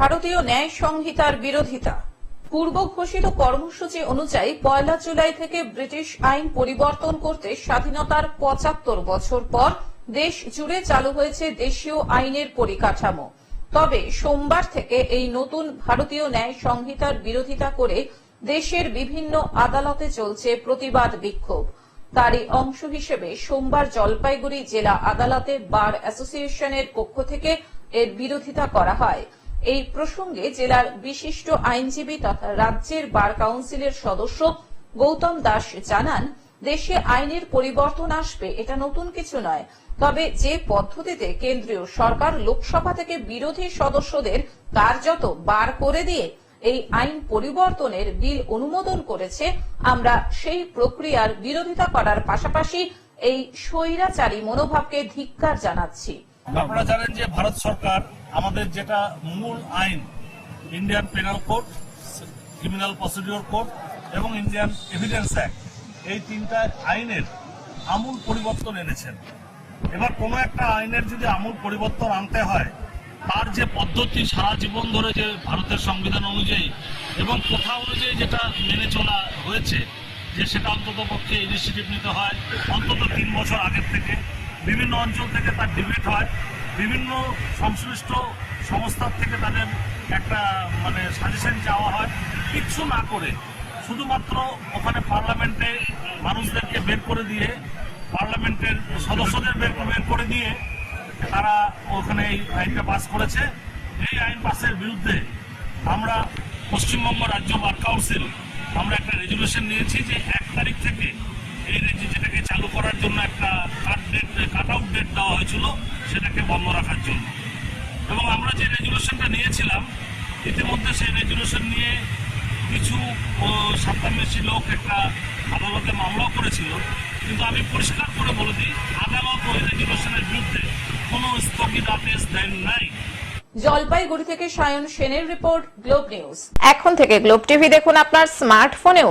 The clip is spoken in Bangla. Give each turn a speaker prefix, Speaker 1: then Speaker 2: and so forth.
Speaker 1: ভারতীয় ন্যায় সংহিতার বিরোধিতা। পূর্ব ঘোষিত কর্মসূচি অনুযায়ী পয়লা জুলাই থেকে ব্রিটিশ আইন পরিবর্তন করতে স্বাধীনতার পঁচাত্তর বছর পর দেশ জুড়ে চালু হয়েছে দেশীয় আইনের পরিকাঠামো। তবে সোমবার থেকে এই নতুন ভারতীয় ন্যায় সংহিতার বিরোধিতা করে দেশের বিভিন্ন আদালতে চলছে প্রতিবাদ বিক্ষোভ। তারই অংশ হিসেবে সোমবার জলপাইগুড়ি জেলা আদালতে বার অ্যাসোসিয়েশনের পক্ষ থেকে এর বিরোধিতা করা হয়। এই প্রসঙ্গে জেলার বিশিষ্ট আইনজীবী তথা রাজ্যের বার কাউন্সিলের সদস্য গৌতম দাস জানান, দেশে আইনের পরিবর্তন আসবে এটা নতুন কিছু নয়। তবে যে পদ্ধতিতে কেন্দ্রীয় সরকার লোকসভা থেকে বিরোধী সদস্যদের কার্যত বার করে দিয়ে এই আইন পরিবর্তনের বিল অনুমোদন করেছে, আমরা সেই প্রক্রিয়ার বিরোধিতা করার পাশাপাশি এই স্বৈরাচারী মনোভাবকে ধিক্কার জানাচ্ছি।
Speaker 2: আপনারা জানেন যে ভারত সরকার আমাদের যেটা মূল আইন Indian penal code criminal procedure code এবং ইন্ডিয়ান এভিডেন্স অ্যাক্ট এই তিনটা আইনের আমূল পরিবর্তন এনেছেন। এবার কোনো একটা আইনের যদি আমূল পরিবর্তন আনতে হয়, তার যে পদ্ধতি সারা জীবন ধরে যে ভারতের সংবিধান অনুযায়ী এবং কোথা অনুযায়ী যেটা মেনে চলা হয়েছে, যে সেটা অন্তত পক্ষে ইনিশিয়েটিভ নিতে হয়, অন্তত তিন বছর আগের থেকে। বিভিন্ন অঞ্চল থেকে তার ডিবেট হয়। বিভিন্ন সংশ্লিষ্ট সংস্থার থেকে তাদের একটা মানে সাজেশন চাওয়া হয়। কিচ্ছু না করে শুধুমাত্র ওখানে পার্লামেন্টে মানুষদেরকে বের করে দিয়ে, পার্লামেন্টের সদস্যদের বের বের করে দিয়ে তারা ওখানে এই আইনটা পাস করেছে। এই আইন পাসের বিরুদ্ধে আমরা পশ্চিমবঙ্গ রাজ্য বার কাউন্সিল আমরা একটা রেজুলেশন নিয়েছি যে এক তারিখ থেকে এই রেজি যেটাকে চালু করার জন্য একটা cut date cut out date দেওয়া হয়েছিল সেটাকে বন্ধ রাখার জন্য। এবং আমরা যে রেজুলেশনটা নিয়েছিলাম ইতিমধ্যে সেই রেজুলেশন নিয়ে কিছু সাতান্বেষী লোক একটা আদালতে মামলাও করেছিল। কিন্তু আমি পরিষ্কার করে বলে দিই আদালত ওই রেজুলেশনের বিরুদ্ধে কোনো স্থগিতাদেশ দেন নাই।
Speaker 1: জলপাইগুড়ি থেকে সায়ন সেনের রিপোর্ট গ্লোব নিউজ।
Speaker 3: এখন থেকে গ্লোব টিভি দেখুন আপনার স্মার্টফোনেও।